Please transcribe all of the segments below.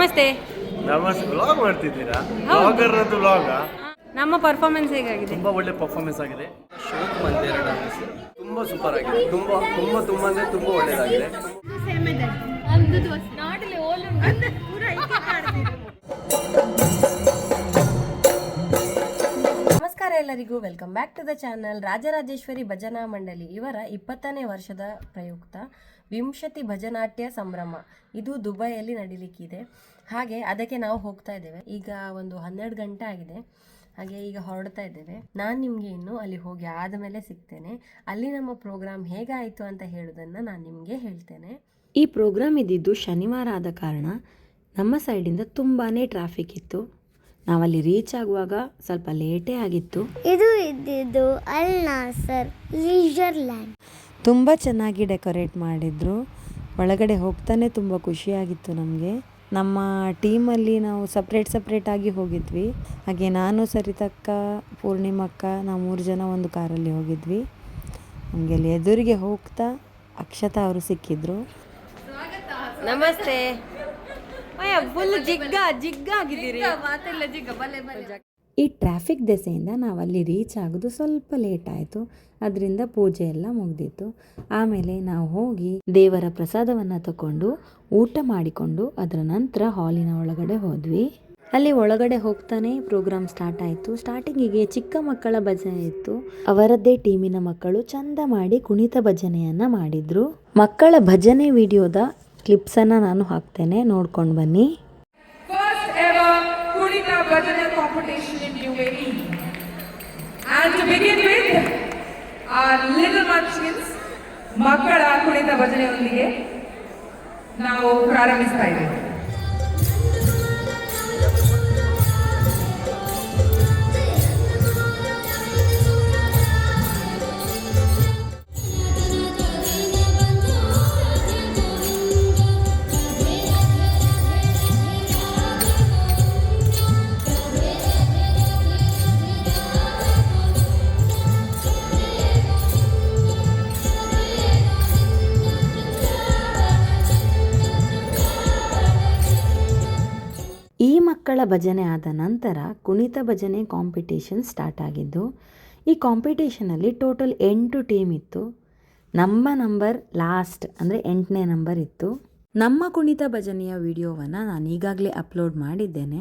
ನಮಸ್ತೆ. ನಮಸ್ತೆ. ವ್ಲಾಗ್ ಮಾಡ್ತಿದ್ದೀರಾ? ವ್ಲಾಗರ್ ಅದು ವ್ಲಾಗ ನಮ್ಮ ಪರ್ಫಾರ್ಮೆನ್ಸ್ ಹೇಗಾಗಿದೆ? ತುಂಬಾ ಒಳ್ಳೆ ಪರ್ಫಾರ್ಮೆನ್ಸ್ ಆಗಿದೆ. ಶೋಕ್ ಮಂದಿರ ಡಾನ್ಸ್ ತುಂಬಾ ಸೂಪರ್ ಆಗಿದೆ. ತುಂಬಾ ತುಂಬಾ ತುಂಬಾ ಅಂದ್ರೆ ತುಂಬಾ ಒಳ್ಳೆದಾಗಿದೆ. ನಮಸ್ಕಾರ ಎಲ್ಲರಿಗೂ. Welcome back to the channel Rajarajeshwari ಭಜನಾ ಮಂಡಳಿ. ಇವರ ಇಪ್ಪತ್ತನೇ ವರ್ಷದ ಪ್ರಯುಕ್ತ ವಿಂಶತಿ ಭಜನಾಟ್ಯ ಸಂಭ್ರಮ. ಇದು ದುಬೈಯಲ್ಲಿ ನಡೀಲಿಕ್ಕಿದೆ. ಹಾಗೆ ಅದಕ್ಕೆ ನಾವು ಹೋಗ್ತಾ ಇದ್ದೇವೆ. ಈಗ ಒಂದು ಹನ್ನೆರಡು ಗಂಟೆ ಆಗಿದೆ. ಹಾಗೆ ಈಗ ಹೊರಡ್ತಾ ಇದ್ದೇವೆ. ನಾನು ನಿಮಗೆ ಇನ್ನು ಅಲ್ಲಿ ಹೋಗಿ ಆದಮೇಲೆ ಸಿಗ್ತೇನೆ. ಅಲ್ಲಿ ನಮ್ಮ ಪ್ರೋಗ್ರಾಮ್ ಹೇಗಾಯಿತು ಅಂತ ಹೇಳೋದನ್ನು ನಾನು ನಿಮಗೆ ಹೇಳ್ತೇನೆ. ಈ ಪ್ರೋಗ್ರಾಮ್ ಇದ್ದಿದ್ದು ಶನಿವಾರ ಆದ ಕಾರಣ ನಮ್ಮ ಸೈಡಿಂದ ತುಂಬಾ ಟ್ರಾಫಿಕ್ ಇತ್ತು. ನಾವಲ್ಲಿ ರೀಚ್ ಆಗುವಾಗ ಸ್ವಲ್ಪ ಲೇಟೇ ಆಗಿತ್ತು. ಇದು ಇದ್ದಿದ್ದು ಅಲ್ ಸರ್? ಲೀಜರ್ ಲ್ಯಾಂಡ್ ತುಂಬ ಚೆನ್ನಾಗಿ ಡೆಕೋರೇಟ್ ಮಾಡಿದ್ರು. ಒಳಗಡೆ ಹೋಗ್ತಾನೆ ತುಂಬ ಖುಷಿಯಾಗಿತ್ತು ನಮಗೆ. ನಮ್ಮ ಟೀಮಲ್ಲಿ ನಾವು ಸಪ್ರೇಟ್ ಸಪ್ರೇಟಾಗಿ ಹೋಗಿದ್ವಿ. ಹಾಗೆ ನಾನು ಸರಿತಕ್ಕ ಪೂರ್ಣಿಮಕ್ಕ ನಾವು ಮೂರು ಜನ ಒಂದು ಕಾರಲ್ಲಿ ಹೋಗಿದ್ವಿ. ನಮಗೆ ಅಲ್ಲಿ ಎದುರಿಗೆ ಹೋಗ್ತಾ ಅಕ್ಷತಾ ಅವರು ಸಿಕ್ಕಿದ್ರು. ನಮಸ್ತೆ. ಫುಲ್ ಜಿಗ್ಗ ಜಿಗ್ಗ ಆಗಿದ್ದೀರಿ. ಈ ಟ್ರಾಫಿಕ್ ದೆಸೆಯಿಂದ ನಾವಲ್ಲಿ ರೀಚ್ ಆಗೋದು ಸ್ವಲ್ಪ ಲೇಟ್ ಆಯಿತು. ಅದರಿಂದ ಪೂಜೆ ಎಲ್ಲ ಮುಗ್ದಿತ್ತು. ಆಮೇಲೆ ನಾವು ಹೋಗಿ ದೇವರ ಪ್ರಸಾದವನ್ನು ತಗೊಂಡು ಊಟ ಮಾಡಿಕೊಂಡು ಅದರ ನಂತರ ಹಾಲಿನ ಒಳಗಡೆ ಹೋದ್ವಿ. ಅಲ್ಲಿ ಒಳಗಡೆ ಹೋಗ್ತಾನೆ ಪ್ರೋಗ್ರಾಮ್ ಸ್ಟಾರ್ಟ್ ಆಯಿತು. ಸ್ಟಾರ್ಟಿಂಗಿಗೆ ಚಿಕ್ಕ ಮಕ್ಕಳ ಭಜನೆ ಇತ್ತು. ಅವರದ್ದೇ ಟೀಮಿನ ಮಕ್ಕಳು ಚಂದ ಮಾಡಿ ಕುಣಿತ ಭಜನೆಯನ್ನು ಮಾಡಿದ್ರು. ಮಕ್ಕಳ ಭಜನೆ ವಿಡಿಯೋದ ಕ್ಲಿಪ್ಸನ್ನು ನಾನು ಹಾಕ್ತೇನೆ. ನೋಡ್ಕೊಂಡು ಬನ್ನಿ. And to begin with a lil munchkins ಮಕ್ಕಳ ಕುಣಿತ ಭಜನೆಯೊಂದಿಗೆ ನಾವು ಪ್ರಾರಂಭಿಸ್ತಾ ಇದ್ದೇವೆ. ಭಜನೆ ಆದ ನಂತರ ಕುಣಿತ ಭಜನೆ ಕಾಂಪಿಟೇಷನ್ ಸ್ಟಾರ್ಟ್ ಆಗಿದ್ದು, ಈ ಕಾಂಪಿಟೇಷನಲ್ಲಿ ಟೋಟಲ್ ಎಂಟು ಟೀಮ್ ಇತ್ತು. ನಮ್ಮ ನಂಬರ್ ಲಾಸ್ಟ್ ಅಂದರೆ ಎಂಟನೇ ನಂಬರ್ ಇತ್ತು. ನಮ್ಮ ಕುಣಿತ ಭಜನೆಯ ವಿಡಿಯೋವನ್ನು ನಾನು ಈಗಾಗಲೇ ಅಪ್ಲೋಡ್ ಮಾಡಿದ್ದೇನೆ.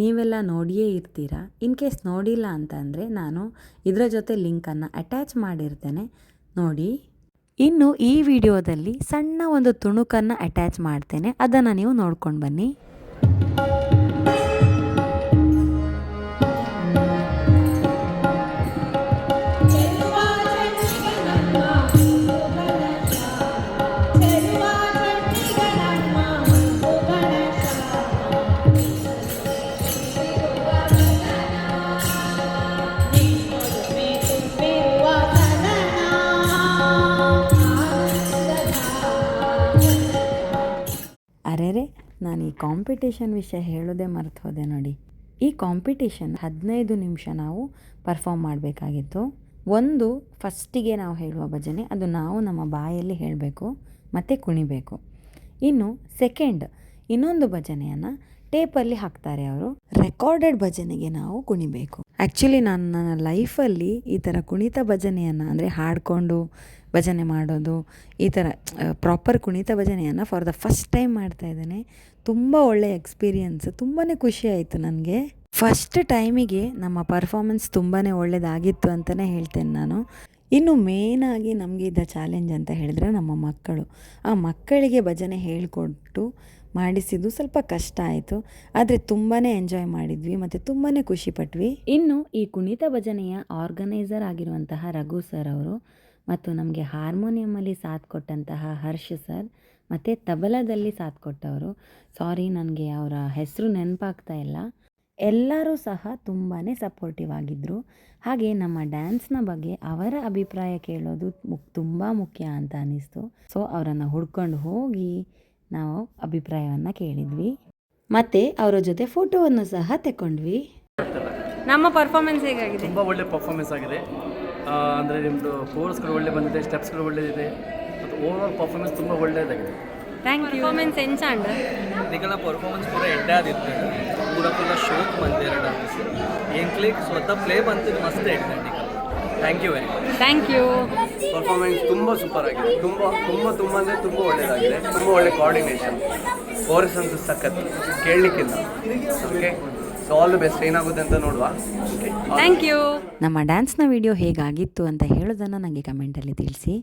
ನೀವೆಲ್ಲ ನೋಡಿಯೇ ಇರ್ತೀರಾ. ಇನ್ ಕೇಸ್ ನೋಡಿಲ್ಲ ಅಂತಂದರೆ ನಾನು ಇದರ ಜೊತೆ ಲಿಂಕನ್ನು ಅಟ್ಯಾಚ್ ಮಾಡಿರ್ತೇನೆ. ನೋಡಿ. ಇನ್ನು ಈ ವಿಡಿಯೋದಲ್ಲಿ ಸಣ್ಣ ಒಂದು ತುಣುಕನ್ನು ಅಟ್ಯಾಚ್ ಮಾಡ್ತೇನೆ. ಅದನ್ನು ನೀವು ನೋಡ್ಕೊಂಡು ಬನ್ನಿ. ಅರೆರೆ, ನಾನು ಈ ಕಾಂಪಿಟೇಷನ್ ವಿಷಯ ಹೇಳೋದೇ ಮರ್ತು ಹೋದೆ ನೋಡಿ. ಈ ಕಾಂಪಿಟೇಷನ್ ಹದಿನೈದು ನಿಮಿಷ ನಾವು ಪರ್ಫಾಮ್ ಮಾಡಬೇಕಾಗಿತ್ತು. ಒಂದು ಫಸ್ಟಿಗೆ ನಾವು ಹೇಳುವ ಭಜನೆ, ಅದು ನಾವು ನಮ್ಮ ಬಾಯಲ್ಲಿ ಹೇಳಬೇಕು, ಮತ್ತು ಕುಣಿಬೇಕು. ಇನ್ನು ಸೆಕೆಂಡ್ ಇನ್ನೊಂದು ಭಜನೆಯನ್ನು ಟೇಪಲ್ಲಿ ಹಾಕ್ತಾರೆ ಅವರು. ರೆಕಾರ್ಡೆಡ್ ಭಜನೆಗೆ ನಾವು ಕುಣಿಬೇಕು. ಆ್ಯಕ್ಚುಲಿ ನಾನು ನನ್ನ ಲೈಫಲ್ಲಿ ಈ ಥರ ಕುಣಿತ ಭಜನೆಯನ್ನು ಅಂದರೆ ಹಾಡಿಕೊಂಡು ಭಜನೆ ಮಾಡೋದು, ಈ ಥರ ಪ್ರಾಪರ್ ಕುಣಿತ ಭಜನೆಯನ್ನು ಫಾರ್ ದ ಫಸ್ಟ್ ಟೈಮ್ ಮಾಡ್ತಾ ಇದ್ದೇನೆ. ತುಂಬ ಒಳ್ಳೆಯ ಎಕ್ಸ್ಪೀರಿಯನ್ಸ್ ತುಂಬಾ ಖುಷಿ ಆಯಿತು ನನಗೆ. ಫಸ್ಟ್ ಟೈಮಿಗೆ ನಮ್ಮ ಪರ್ಫಾರ್ಮೆನ್ಸ್ ತುಂಬಾ ಒಳ್ಳೆಯದಾಗಿತ್ತು ಅಂತಲೇ ಹೇಳ್ತೇನೆ ನಾನು. ಇನ್ನು ಮೇನಾಗಿ ನಮಗೆ ಇದ್ದ ಚಾಲೆಂಜ್ ಅಂತ ಹೇಳಿದ್ರೆ ನಮ್ಮ ಮಕ್ಕಳು. ಆ ಮಕ್ಕಳಿಗೆ ಭಜನೆ ಹೇಳಿಕೊಟ್ಟು ಮಾಡಿಸಿದ್ದು ಸ್ವಲ್ಪ ಕಷ್ಟ ಆಯಿತು. ಆದರೆ ತುಂಬಾ ಎಂಜಾಯ್ ಮಾಡಿದ್ವಿ ಮತ್ತು ತುಂಬಾ ಖುಷಿಪಟ್ವಿ ಇನ್ನು ಈ ಕುಣಿತ ಭಜನೆಯ ಆರ್ಗನೈಸರ್ ಆಗಿರುವಂತಹ ರಘು ಸರ್ ಅವರು ಮತ್ತು ನಮಗೆ ಹಾರ್ಮೋನಿಯಮಲ್ಲಿ ಸಾಥ್ ಕೊಟ್ಟಂತಹ ಹರ್ಷ ಸರ್ ಮತ್ತು ತಬಲದಲ್ಲಿ ಸಾಥ್ ಕೊಟ್ಟವರು. ಸಾರಿ ನನಗೆ ಅವರ ಹೆಸರು ನೆನಪಾಗ್ತಾ ಇಲ್ಲ. ಎಲ್ಲರೂ ಸಹ ತುಂಬಾ ಸಪೋರ್ಟಿವ್ ಆಗಿದ್ದರು ಹಾಗೆ ನಮ್ಮ ಡ್ಯಾನ್ಸ್ನ ಬಗ್ಗೆ ಅವರ ಅಭಿಪ್ರಾಯ ಕೇಳೋದು ಮುಕ್ ತುಂಬ ಮುಖ್ಯ ಅಂತ ಅನ್ನಿಸ್ತು. ಸೊ ಅವರನ್ನು ಹುಡ್ಕೊಂಡು ಹೋಗಿ ನಾವು ಅಭಿಪ್ರಾಯವನ್ನು ಕೇಳಿದ್ವಿ. ಮತ್ತು ಅವರ ಜೊತೆ ಫೋಟೋವನ್ನು ಸಹ ತಗೊಂಡ್ವಿ ನಮ್ಮ ಪರ್ಫಾರ್ಮೆನ್ಸ್ ಹೇಗಾಗಿದೆ? ತುಂಬ ಒಳ್ಳೆ ಪರ್ಫಾರ್ಮೆನ್ಸ್ ಆಗಿದೆ. ಅಂದ್ರೆ ನಿಮ್ಮದು ಕೋರ್ಸ್ಗಳು ಒಳ್ಳೆ ಬಂದಿದೆ ಸ್ಟೆಪ್ಸ್ಗಳು ಒಳ್ಳೆದಿದೆ. ಮತ್ತು ಓವರ್ ಆಲ್ ಪರ್ಫಾರ್ಮೆನ್ಸ್ ತುಂಬ ಒಳ್ಳೆಯದಾಗಿದೆ ಥ್ಯಾಂಕ್ ಯು ಪರ್ಫಾರ್ಮೆನ್ಸ್ ಎಂಚಾಂಡ್ ನಿಗಳ ಪರ್ಫಾರ್ಮೆನ್ಸ್ ಪೂರ ಎಡ್ಡಾದಿತ್ತು ಪೂರ ಪೂರ ಶೋಕ್ ಬಂದಿರ ಏನು ಎಂಕ್ಲಿಕ್ ಸ್ವತಃ ಪ್ಲೇ ಬಂತಿದ್ದು ಮಸ್ತ್ ಎಡ್ಡೆ thank you very much thank you performance ತುಂಬ ಸೂಪರ್ ಆಗಿದೆ. ತುಂಬ ತುಂಬ ತುಂಬ ಅಂದರೆ ತುಂಬ ಒಳ್ಳೆಯದಾಗಿದೆ ತುಂಬ ಒಳ್ಳೆ ಕೋಆರ್ಡಿನೇಷನ್ ಕೋರ್ಸ್ ಅಂತೂ ಸಖತ್ ಕೇಳಲಿಕ್ಕಿಲ್ಲ. Okay so all the best ಏನಾಗುತ್ತೆ ಅಂತ ನೋಡುವ. ಥ್ಯಾಂಕ್ ಯು ನಮ್ಮ ಡ್ಯಾನ್ಸ್ನ ವಿಡಿಯೋ ಹೇಗಾಗಿತ್ತು ಅಂತ ಹೇಳೋದನ್ನು ನನಗೆ ಕಮೆಂಟಲ್ಲಿ ತಿಳಿಸಿ.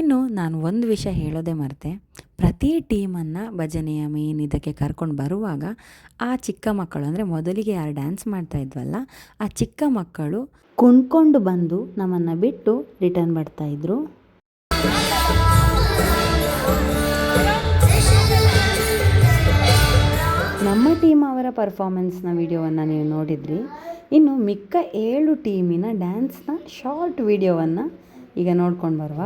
ಇನ್ನು ನಾನು ಒಂದು ವಿಷಯ ಹೇಳೋದೇ ಮರೆತೆ. ಪ್ರತಿ ಟೀಮನ್ನು ಭಜನೆಯ ಮೇನ್ ಇದಕ್ಕೆ ಕರ್ಕೊಂಡು ಬರುವಾಗ ಆ ಚಿಕ್ಕ ಮಕ್ಕಳು ಅಂದರೆ ಮೊದಲಿಗೆ ಯಾರು ಡ್ಯಾನ್ಸ್ ಮಾಡ್ತಾ ಇದ್ವಲ್ಲ ಆ ಚಿಕ್ಕ ಮಕ್ಕಳು ಕುಣ್ಕೊಂಡು ಬಂದು ನಮ್ಮನ್ನು ಬಿಟ್ಟು ರಿಟರ್ನ್ ಬರ್ತಾಯಿದ್ರು ಟೀಮ್ ಅವರ ಪರ್ಫಾರ್ಮೆನ್ಸ್ನ ವಿಡಿಯೋವನ್ನು ನೀವು ನೋಡಿದ್ರಿ. ಇನ್ನು ಮಿಕ್ಕ ಏಳು ಟೀಮಿನ ಡ್ಯಾನ್ಸ್ನ ಶಾರ್ಟ್ ವೀಡಿಯೋವನ್ನು ಈಗ ನೋಡ್ಕೊಂಡು ಬರುವ.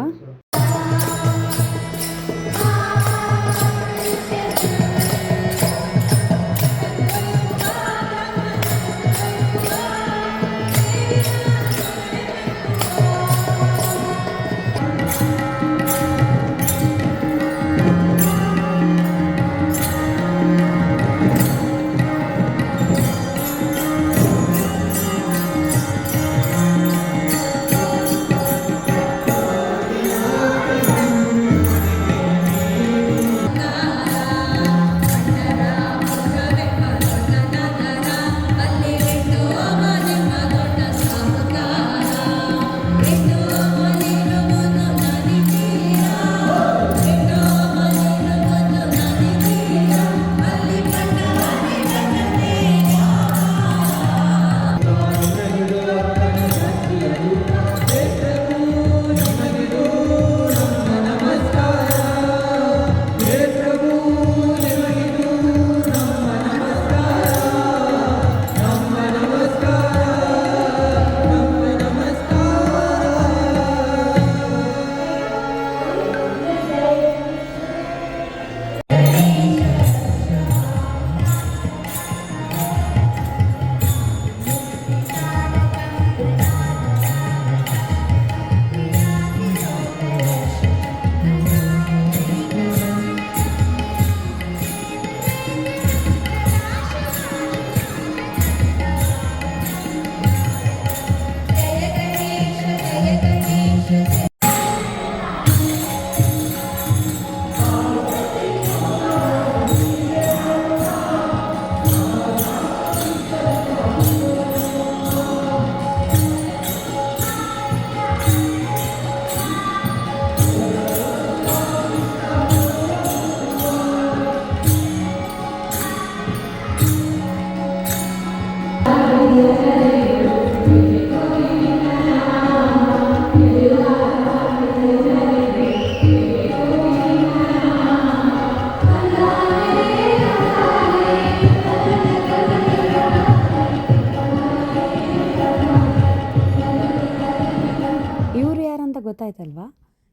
ಗೊತ್ತಾಯ್ತಲ್ವಾ?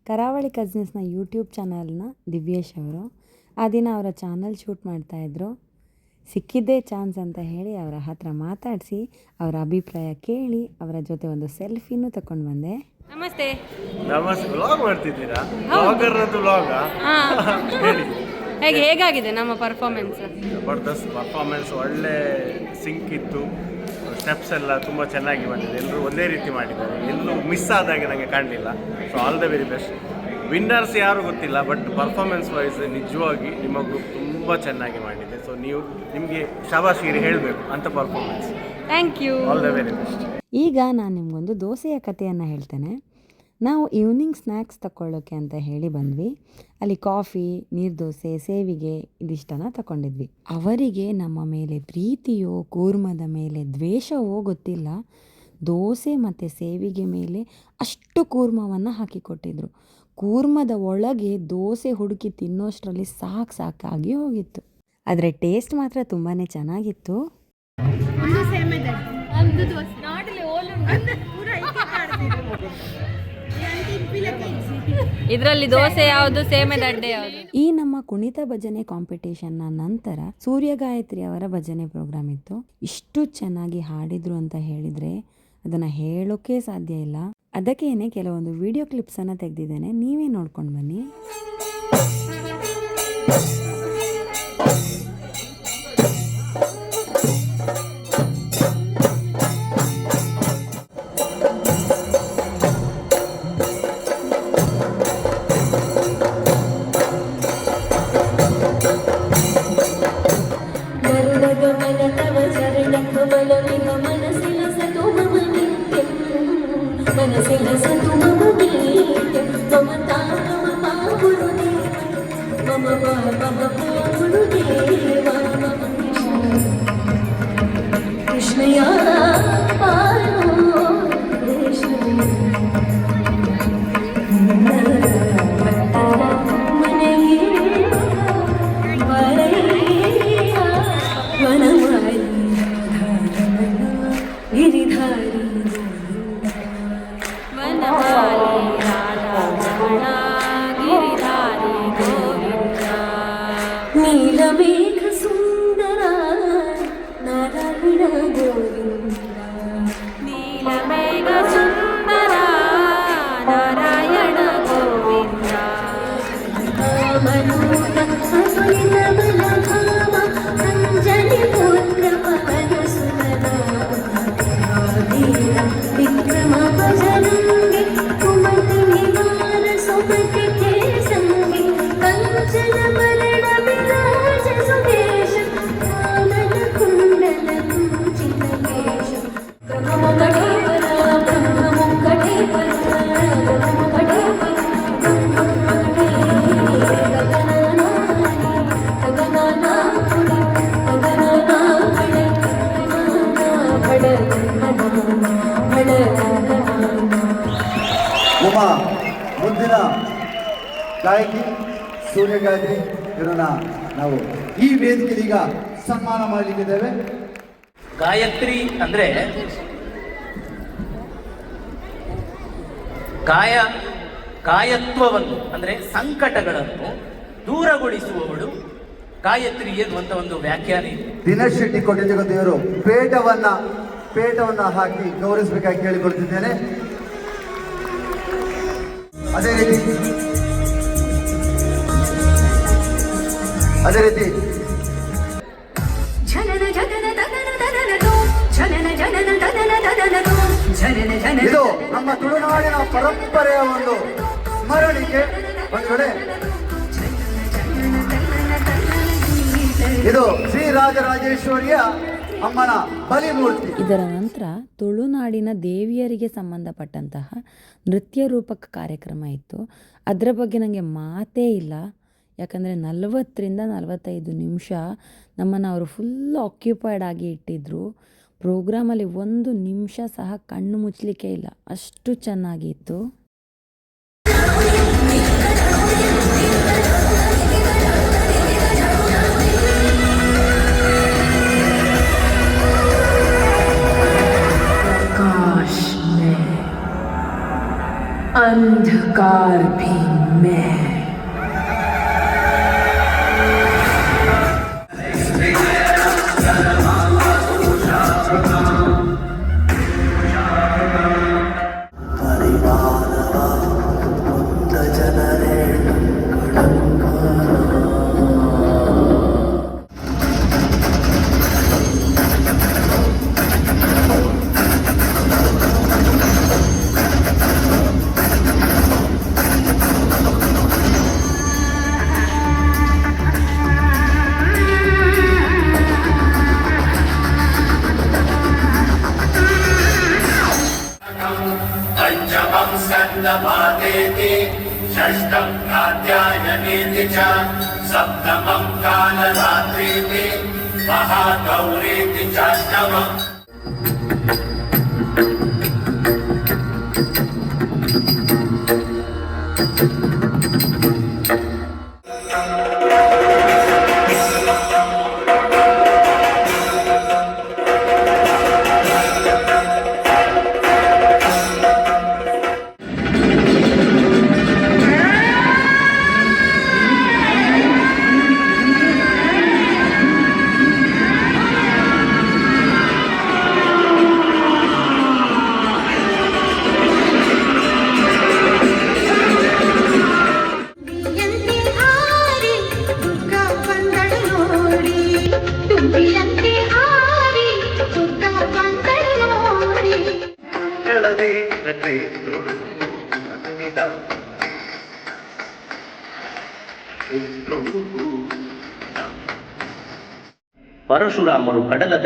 ಕರಾವಳಿ ಕಸಿನ್ಸ್ನ ಯೂಟ್ಯೂಬ್ ಚಾನಲ್ನ ದಿವ್ಯೇಶ್ ಅವರು ಆ ದಿನ ಅವರ ಚಾನಲ್ ಶೂಟ್ ಮಾಡ್ತಾಯಿದ್ರು ಸಿಕ್ಕಿದ್ದೇ ಚಾನ್ಸ್ ಅಂತ ಹೇಳಿ ಅವರ ಹತ್ರ ಮಾತಾಡಿಸಿ ಅವರ ಅಭಿಪ್ರಾಯ ಕೇಳಿ ಅವರ ಜೊತೆ ಒಂದು ಸೆಲ್ಫಿನೂ ತಗೊಂಡು ಬಂದೆ. ನಮಸ್ತೆ. ನಮಸ್ತೆ. ವ್ಲಾಗ್ ಮಾಡ್ತಿದ್ದೀರಾ? ವ್ಲಾಗ ಹೇಳಿ. ಹೇಗೆ ಹೇಗಾಗಿದೆ ನಮ್ಮ ಪರ್ಫಾರ್ಮೆನ್ಸ್ ಜಬರ್ದಸ್ತ್ ಪರ್ಫಾರ್ಮೆನ್ಸ್ ಒಳ್ಳೆ ಸಿಂಕ್ ಇತ್ತು. ಸ್ಟೆಪ್ಸ್ ಎಲ್ಲ ತುಂಬ ಚೆನ್ನಾಗಿ ಬಂದಿದೆ. ಎಲ್ಲರೂ ಒಂದೇ ರೀತಿ ಮಾಡಿದ್ದಾರೆ. ಎಲ್ಲೂ ಮಿಸ್ ಆದಾಗ ನನಗೆ ಕಾಣಲಿಲ್ಲ. So all the very best winners ಯಾರು ಗೊತ್ತಿಲ್ಲ ಬಟ್ ಪರ್ಫಾರ್ಮೆನ್ಸ್ ವೈಸ್ ನಿಜವಾಗಿ ನಿಮ್ಮ ಗ್ರೂಪ್ ತುಂಬ ಚೆನ್ನಾಗಿ ಮಾಡಿದೆ. ಸೊ ನೀವು ನಿಮಗೆ ಶಬಾಶಿರಿ ಹೇಳಬೇಕು ಅಂತ performance thank you all the very best ಈಗ ನಾನು ನಿಮಗೊಂದು ದೋಸೆಯ ಕಥೆಯನ್ನು ಹೇಳ್ತೇನೆ. ನಾವು ಈವ್ನಿಂಗ್ ಸ್ನ್ಯಾಕ್ಸ್ ತಗೊಳ್ಳೋಕ್ಕೆ ಅಂತ ಹೇಳಿ ಬಂದ್ವಿ. ಅಲ್ಲಿ ಕಾಫಿ ನೀರು ದೋಸೆ ಸೇವಿಗೆ ಇದಿಷ್ಟನ ತಗೊಂಡಿದ್ವಿ ಅವರಿಗೆ ನಮ್ಮ ಮೇಲೆ ಪ್ರೀತಿಯೋ, ಕೂರ್ಮದ ಮೇಲೆ ದ್ವೇಷವೋ ಗೊತ್ತಿಲ್ಲ. ದೋಸೆ ಮತ್ತು ಸೇವಿಗೆ ಮೇಲೆ ಅಷ್ಟು ಕೂರ್ಮವನ್ನು ಹಾಕಿಕೊಟ್ಟಿದ್ರು. ಕೂರ್ಮದ ಒಳಗೆ ದೋಸೆ ಹುಡುಕಿ ತಿನ್ನೋಷ್ಟರಲ್ಲಿ ಸಾಕು ಸಾಕಾಗಿ ಹೋಗಿತ್ತು. ಆದರೆ ಟೇಸ್ಟ್ ಮಾತ್ರ ತುಂಬಾ ಚೆನ್ನಾಗಿತ್ತು. ಇದರಲ್ಲಿ ದೋಸೆ ಯಾವುದು ಸೇಮೆ ದಡ್ಡೆ ಈ ನಮ್ಮ ಕುಣಿತ ಭಜನೆ ಕಾಂಪಿಟೇಷನ್ನ ನಂತರ ಸೂರ್ಯ ಗಾಯತ್ರಿ ಅವರ ಭಜನೆ ಪ್ರೋಗ್ರಾಮ್ ಇತ್ತು. ಇಷ್ಟು ಚೆನ್ನಾಗಿ ಹಾಡಿದ್ರು ಅಂತ ಹೇಳಿದ್ರೆ ಅದನ್ನ ಹೇಳೋಕೆ ಸಾಧ್ಯ ಇಲ್ಲ. ಅದಕ್ಕೇನೆ ಕೆಲವೊಂದು ವಿಡಿಯೋ ಕ್ಲಿಪ್ಸನ್ನು ತೆಗೆದಿದ್ದೇನೆ. ನೀವೇ ನೋಡ್ಕೊಂಡು ಬನ್ನಿ. Krishna Yara ನಮ್ಮ ಮುಂದಿನ ಗಾಯಕಿ ಸೂರ್ಯಗಾಯತ್ರಿ ಇವರನ್ನ ನಾವು ಈ ವೇದಿಕೆ ಈಗ ಸನ್ಮಾನ ಮಾಡಲಿಕ್ಕಿದ್ದೇವೆ. ಗಾಯತ್ರಿ ಅಂದ್ರೆ ಕಾಯ ಗಾಯತ್ವವನ್ನು ಅಂದ್ರೆ ಸಂಕಟಗಳನ್ನು ದೂರಗೊಳಿಸುವವಳು ಗಾಯತ್ರಿ ಎನ್ನುವಂತ ಒಂದು ವ್ಯಾಖ್ಯಾನ ಇದೆ. ದಿನೇಶ್ ಶೆಟ್ಟಿ ಕೊಟ್ಟಿದ್ದೇವರು ಪೇಟವನ್ನ ಪೇಟವನ್ನ ಹಾಕಿ ಗೌರವಿಸಬೇಕಾಗಿ ಕೇಳಿಕೊಳ್ತಿದ್ದೇನೆ. ಅದೇ ರೀತಿ. ಅದೇ ರೀತಿ. ಇದು ನಮ್ಮ ತುಳುನಾಡಿನ ಪರಂಪರೆಯ ಒಂದು ಸ್ಮರಣಿಕೆ. ಒಂದು ಕಡೆ ಇದು ಶ್ರೀ ರಾಜರಾಜೇಶ್ವರಿಯ ಅಮ್ಮನ ಇದರ ನಂತರ ತುಳುನಾಡಿನ ದೇವಿಯರಿಗೆ ಸಂಬಂಧಪಟ್ಟಂತಹ ನೃತ್ಯ ರೂಪಕ ಕಾರ್ಯಕ್ರಮ ಇತ್ತು. ಅದರ ಬಗ್ಗೆ ನನಗೆ ಮಾತೇ ಇಲ್ಲ. ಯಾಕಂದರೆ ನಲವತ್ತರಿಂದ ನಲವತ್ತೈದು ನಿಮಿಷ ನಮ್ಮನ್ನು ಅವರು ಫುಲ್ ಆಕ್ಯುಪೈಡ್ ಆಗಿ ಇಟ್ಟಿದ್ದರು ಪ್ರೋಗ್ರಾಮಲ್ಲಿ ಒಂದು ನಿಮಿಷ ಸಹ ಕಣ್ಣು ಮುಚ್ಚಲಿಕ್ಕೆ ಇಲ್ಲ. ಅಷ್ಟು ಚೆನ್ನಾಗಿತ್ತು. अंधकार भी मैं। षष्ठं कात्यायनेति च सप्तमम् कालरात्रीति महागौरीति चाष्टमम्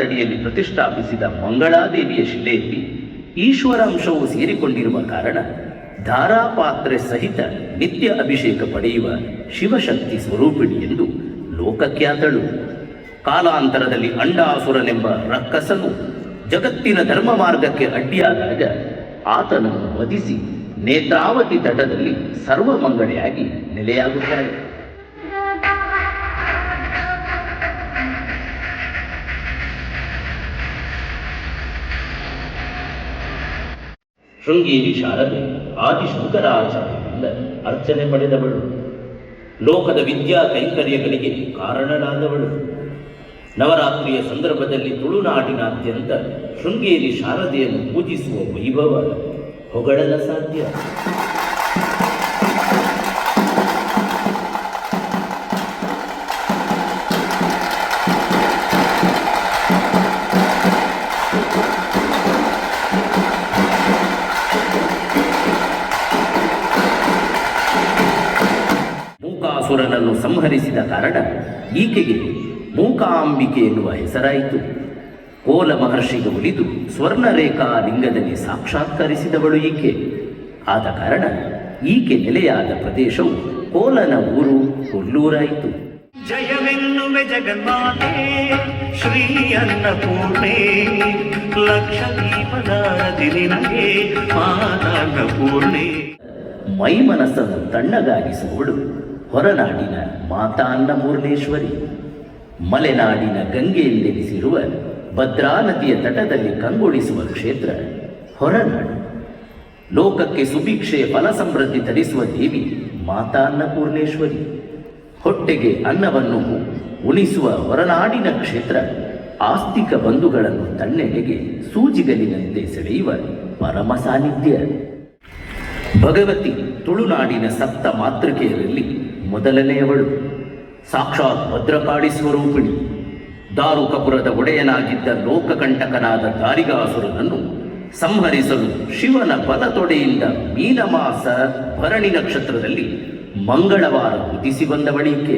ಪರಶುರಾಮರು ಪ್ರತಿಷ್ಠಾಪಿಸಿದ ಮಂಗಳಾದೇವಿಯ ಶಿಲೆಯಲ್ಲಿ ಈಶ್ವರಾಂಶವು ಸೇರಿಕೊಂಡಿರುವ ಕಾರಣ ಧಾರಾಪಾತ್ರೆ ಸಹಿತ ನಿತ್ಯ ಅಭಿಷೇಕ ಪಡೆಯುವ ಶಿವಶಕ್ತಿ ಸ್ವರೂಪಿಣಿ ಎಂದು ಲೋಕಖ್ಯಾತಳು. ಕಾಲಾಂತರದಲ್ಲಿ ಅಂಡಾಸುರನೆಂಬ ರಕ್ಕಸನು ಜಗತ್ತಿನ ಧರ್ಮ ಮಾರ್ಗಕ್ಕೆ ಅಡ್ಡಿಯಾದಾಗ ಆತನನ್ನು ವಧಿಸಿ ನೇತ್ರಾವತಿ ತಟದಲ್ಲಿ ಸರ್ವಮಂಗಳೆಯಾಗಿ ನೆಲೆಯಾಗುತ್ತಾಳೆ ಶೃಂಗೇರಿ ಶಾರದೆ ಆದಿಶಂಕರಾಚಾರ್ಯರಿಂದ ಅರ್ಚನೆ ಪಡೆದವಳು. ಲೋಕದ ವಿದ್ಯಾ ಕೈಂಕರ್ಯಗಳಿಗೆ ಕಾರಣರಾದವಳು ನವರಾತ್ರಿಯ ಸಂದರ್ಭದಲ್ಲಿ ತುಳುನಾಡಿನಾದ್ಯಂತ ಶೃಂಗೇರಿ ಶಾರದೆಯನ್ನು ಪೂಜಿಸುವ ವೈಭವ ಹೊಗಳಲ ಸಾಧ್ಯ. ಸಂಹರಿಸಿದ ಕಾರಣ ಈಕೆಗೆ ಮೂಕಾಂಬಿಕೆ ಎನ್ನುವ ಹೆಸರಾಯಿತು. ಕೋಲ ಮಹರ್ಷಿಗೆ ಒಲಿದು ಸ್ವರ್ಣರೇಖಾ ಲಿಂಗದಲ್ಲಿ ಸಾಕ್ಷಾತ್ಕರಿಸಿದವಳು ಈಕೆ. ಆದ ಕಾರಣ ಈಕೆ ನೆಲೆಯಾದ ಪ್ರದೇಶವು ಕೋಲನ ಊರು ಕೊಲ್ಲೂರಾಯಿತು. ಜಯವೆನ್ನುವೆ ಜಗನ್ಮಾತೆ ಶ್ರೀ ಅನ್ನಪೂರ್ಣೆ ಲಕ್ಷ ನಿನಗೆ ಪೂರ್ಣೆ ಮೈ ಮನಸ್ಸನ್ನು ತಣ್ಣಗಾಗಿಸುವವಳು ಹೊರನಾಡಿನ ಮಾತಾ ಅನ್ನಪೂರ್ಣೇಶ್ವರಿ ಮಲೆನಾಡಿನ ಗಂಗೆಯಲ್ಲೆನಿಸಿರುವ ಭದ್ರಾ ನದಿಯ ತಟದಲ್ಲಿ ಕಂಗೊಳಿಸುವ ಕ್ಷೇತ್ರ ಹೊರನಾಡು. ಲೋಕಕ್ಕೆ ಸುಭಿಕ್ಷೆ, ಫಲ ಸಮೃದ್ಧಿ ತರಿಸುವ ದೇವಿ ಮಾತಾ ಅನ್ನಪೂರ್ಣೇಶ್ವರಿ ಹೊಟ್ಟೆಗೆ ಅನ್ನವನ್ನು ಉಣಿಸುವ ಹೊರನಾಡಿನ ಕ್ಷೇತ್ರ ಆಸ್ತಿಕ ಬಂಧುಗಳನ್ನು ತನ್ನೆಡೆಗೆ ಸೂಜಿಗಲಿನಂತೆ ಸೆಳೆಯುವ ಪರಮ ಸಾನ್ನಿಧ್ಯ. ಭಗವತಿ ತುಳುನಾಡಿನ ಸಪ್ತ ಮಾತೃಕೆಯರಲ್ಲಿ ಮೊದಲನೆಯವಳು ಸಾಕ್ಷಾತ್ ಭದ್ರಕಾಳಿ ಸ್ವರೂಪಿಣಿ. ದಾರುಕಪುರದ ಒಡೆಯನಾಗಿದ್ದ ಲೋಕಕಂಟಕನಾದ ದಾರಿಗಾಸುರನನ್ನು ಸಂಹರಿಸಲು ಶಿವನ ಬಲತೊಡೆಯಿಂದ ಮೀನಮಾಸ ಭರಣಿ ನಕ್ಷತ್ರದಲ್ಲಿ ಮಂಗಳವಾರ ಉದಿಸಿ ಬಂದವಳಿಕೆ.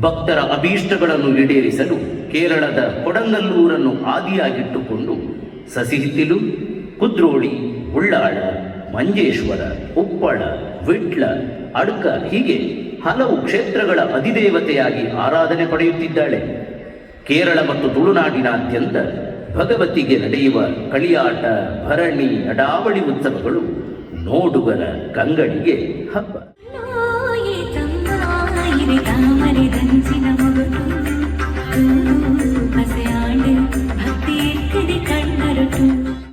ಭಕ್ತರ ಅಭೀಷ್ಟಗಳನ್ನು ಈಡೇರಿಸಲು ಕೇರಳದ ಕೊಡಂಗಲ್ಲೂರನ್ನು ಆದಿಯಾಗಿಟ್ಟುಕೊಂಡು ಸಸಿಹಿತ್ತಿಲು ಕುದ್ರೋಳಿ, ಉಳ್ಳಾಳ, ಮಂಜೇಶ್ವರ, ಉಪ್ಪಳ, ವಿಟ್ಲ ಅಡ್ಕ ಹೀಗೆ ಹಲವು ಕ್ಷೇತ್ರಗಳ ಅಧಿದೇವತೆಯಾಗಿ ಆರಾಧನೆ ಪಡೆಯುತ್ತಿದ್ದಾಳೆ. ಕೇರಳ ಮತ್ತು ತುಳುನಾಡಿನಾದ್ಯಂತ ಭಗವತಿಗೆ ನಡೆಯುವ ಕಳಿಯಾಟ ಭರಣಿ ಅಡಾವಳಿ ಉತ್ಸವಗಳು ನೋಡುಗರ ಕಂಗಡಿಗೆ ಹಬ್ಬ.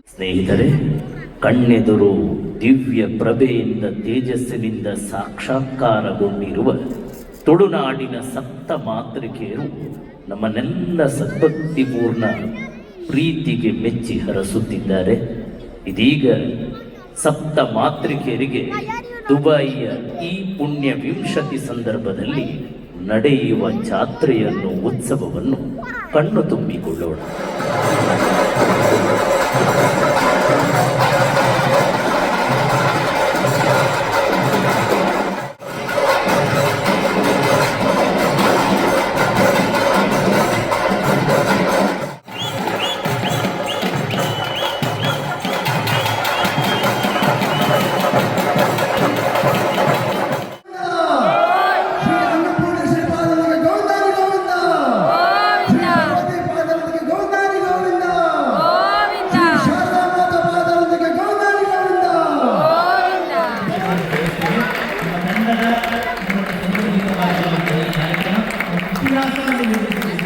ಸ್ನೇಹಿತರೆ ಕಣ್ಣೆದುರು ದಿವ್ಯ ಪ್ರಭೆಯಿಂದ ತೇಜಸ್ಸಿನಿಂದ ಸಾಕ್ಷಾತ್ಕಾರಗೊಂಡಿರುವ ತುಳುನಾಡಿನ ಸಪ್ತ ಮಾತೃಕೆಯರು ನಮ್ಮನ್ನೆಲ್ಲ ಸದ್ಭಕ್ತಿಪೂರ್ಣ ಪ್ರೀತಿಗೆ ಮೆಚ್ಚಿ ಹರಸುತ್ತಿದ್ದಾರೆ. ಇದೀಗ ಸಪ್ತ ಮಾತೃಕೆಯರಿಗೆ ದುಬೈಯ ಈ ಪುಣ್ಯ ವಿಂಶತಿ ಸಂದರ್ಭದಲ್ಲಿ ನಡೆಯುವ ಜಾತ್ರೆಯನ್ನು, ಉತ್ಸವವನ್ನು ಕಣ್ಣು ತುಂಬಿಕೊಳ್ಳೋಣ. Amén.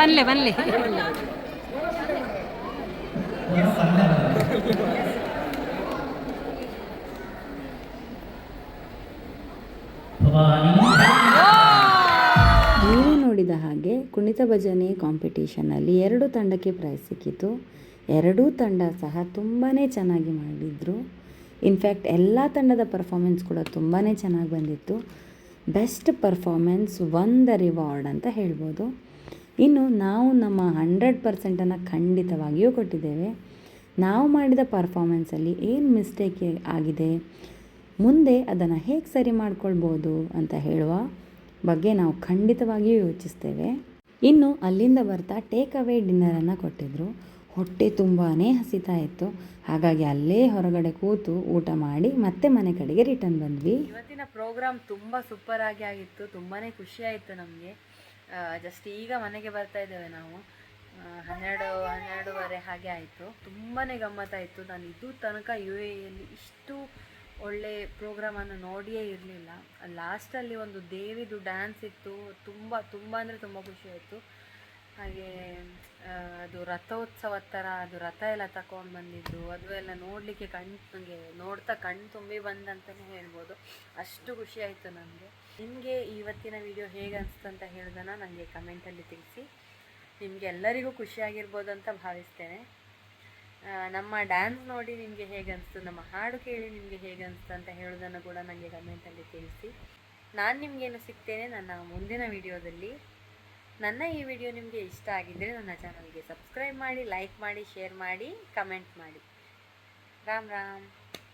ಬನ್ಲೆ ಬನ್ಲೆ ಏನೋ ಬಂದಿದೆ. ಭವಾನಿ. ನೀವು ನೋಡಿದ ಹಾಗೆ ಕುಣಿತ ಭಜನೆ ಕಾಂಪಿಟೇಷನಲ್ಲಿ ಎರಡು ತಂಡಕ್ಕೆ ಪ್ರೈಸ್ ಸಿಕ್ಕಿತು. ಎರಡೂ ತಂಡ ಸಹ ತುಂಬಾ ಚೆನ್ನಾಗಿ ಮಾಡಿದರು. ಇನ್ಫ್ಯಾಕ್ಟ್ ಎಲ್ಲ ತಂಡದ ಪರ್ಫಾರ್ಮೆನ್ಸ್ ಕೂಡ ತುಂಬಾ ಚೆನ್ನಾಗಿ ಬಂದಿತ್ತು. Best performance won the reward ಅಂತ ಹೇಳ್ಬೋದು. ಇನ್ನು ನಾವು ನಮ್ಮ ಹಂಡ್ರೆಡ್ ಪರ್ಸೆಂಟನ್ನು ಖಂಡಿತವಾಗಿಯೂ ಕೊಟ್ಟಿದ್ದೇವೆ. ನಾವು ಮಾಡಿದ ಪರ್ಫಾರ್ಮೆನ್ಸಲ್ಲಿ ಏನು ಮಿಸ್ಟೇಕ್ ಆಗಿದೆ, ಮುಂದೆ ಅದನ್ನು ಹೇಗೆ ಸರಿ ಮಾಡ್ಕೊಳ್ಬೋದು ಅಂತ ಹೇಳುವ ಬಗ್ಗೆ ನಾವು ಖಂಡಿತವಾಗಿಯೂ ಯೋಚಿಸ್ತೇವೆ. ಇನ್ನು ಅಲ್ಲಿಂದ ಬರ್ತಾ ಟೇಕ್ ಅವೇ ಡಿನ್ನರನ್ನು ಕೊಟ್ಟಿದ್ದರು ಹೊಟ್ಟೆ ತುಂಬಾ ಹಸಿತಾ ಇತ್ತು. ಹಾಗಾಗಿ ಅಲ್ಲೇ ಹೊರಗಡೆ ಕೂತು ಊಟ ಮಾಡಿ ಮತ್ತೆ ಮನೆ ಕಡೆಗೆ ರಿಟರ್ನ್ ಬಂದ್ವಿ. ಇವತ್ತಿನ ಪ್ರೋಗ್ರಾಮ್ ತುಂಬ ಸೂಪರ್ ಆಗಿ ಆಗಿತ್ತು. ತುಂಬಾ ಖುಷಿ ಆಯಿತು ನಮಗೆ. ಜಸ್ಟ್ ಈಗ ಮನೆಗೆ ಬರ್ತಾ ಇದ್ದೇವೆ ನಾವು. ಹನ್ನೆರಡು, ಹನ್ನೆರಡೂವರೆ ಹಾಗೆ ಆಯಿತು. ತುಂಬಾ ಗಮ್ಮತ್ತಾಯಿತು ನಾನು ಇದು ತನಕ ಯು ಎಲ್ಲಿ ಇಷ್ಟು ಒಳ್ಳೆ ಪ್ರೋಗ್ರಾಮನ್ನು ನೋಡಿಯೇ ಇರಲಿಲ್ಲ. ಲಾಸ್ಟಲ್ಲಿ ಒಂದು ದೇವಿದು ಡ್ಯಾನ್ಸ್ ಇತ್ತು. ತುಂಬ ತುಂಬ ಅಂದರೆ ತುಂಬ ಖುಷಿ ಆಯಿತು. ಹಾಗೆ ಅದು ರಥೋತ್ಸವದ ಥರ ಅದು ರಥ ಎಲ್ಲ ತಗೊಂಡು ಬಂದಿದ್ದು, ಅದು ಎಲ್ಲ ನೋಡಲಿಕ್ಕೆ ಕಣ್ ನನಗೆ ನೋಡ್ತಾ ಕಣ್ಣು ತುಂಬಿ ಬಂದಂತಲೇ ಹೇಳ್ಬೋದು. ಅಷ್ಟು ಖುಷಿ ಆಯಿತು ನನಗೆ ನಿಮಗೆ ಇವತ್ತಿನ ವಿಡಿಯೋ ಹೇಗೆ ಅನಿಸ್ತು ಅಂತ ಹೇಳ್ದನ ನನಗೆ ಕಮೆಂಟಲ್ಲಿ ತಿಳಿಸಿ. ನಿಮಗೆ ಎಲ್ಲರಿಗೂ ಖುಷಿಯಾಗಿರ್ಬೋದು ಅಂತ ಭಾವಿಸ್ತೇನೆ. ನಮ್ಮ ಡ್ಯಾನ್ಸ್ ನೋಡಿ ನಿಮಗೆ ಹೇಗೆ ಅನಿಸ್ತು, ನಮ್ಮ ಹಾಡು ಕೇಳಿ ನಿಮಗೆ ಹೇಗೆ ಅನಿಸ್ತು ಅಂತ ಹೇಳೋದನ್ನು ಕೂಡ ನನಗೆ ಕಮೆಂಟಲ್ಲಿ ತಿಳಿಸಿ. ನಾನು ನಿಮಗೇನು ಸಿಗ್ತೇನೆ, ನನ್ನ ಮುಂದಿನ ವಿಡಿಯೋದಲ್ಲಿ ನನ್ನ ಈ ವಿಡಿಯೋ ನಿಮಗೆ ಇಷ್ಟ ಆಗಿದ್ದರೆ ನನ್ನ ಚಾನಲ್ಗೆ ಸಬ್ಸ್ಕ್ರೈಬ್ ಮಾಡಿ ಲೈಕ್ ಮಾಡಿ ಶೇರ್ ಮಾಡಿ ಕಮೆಂಟ್ ಮಾಡಿ. ರಾಮ್ ರಾಮ್.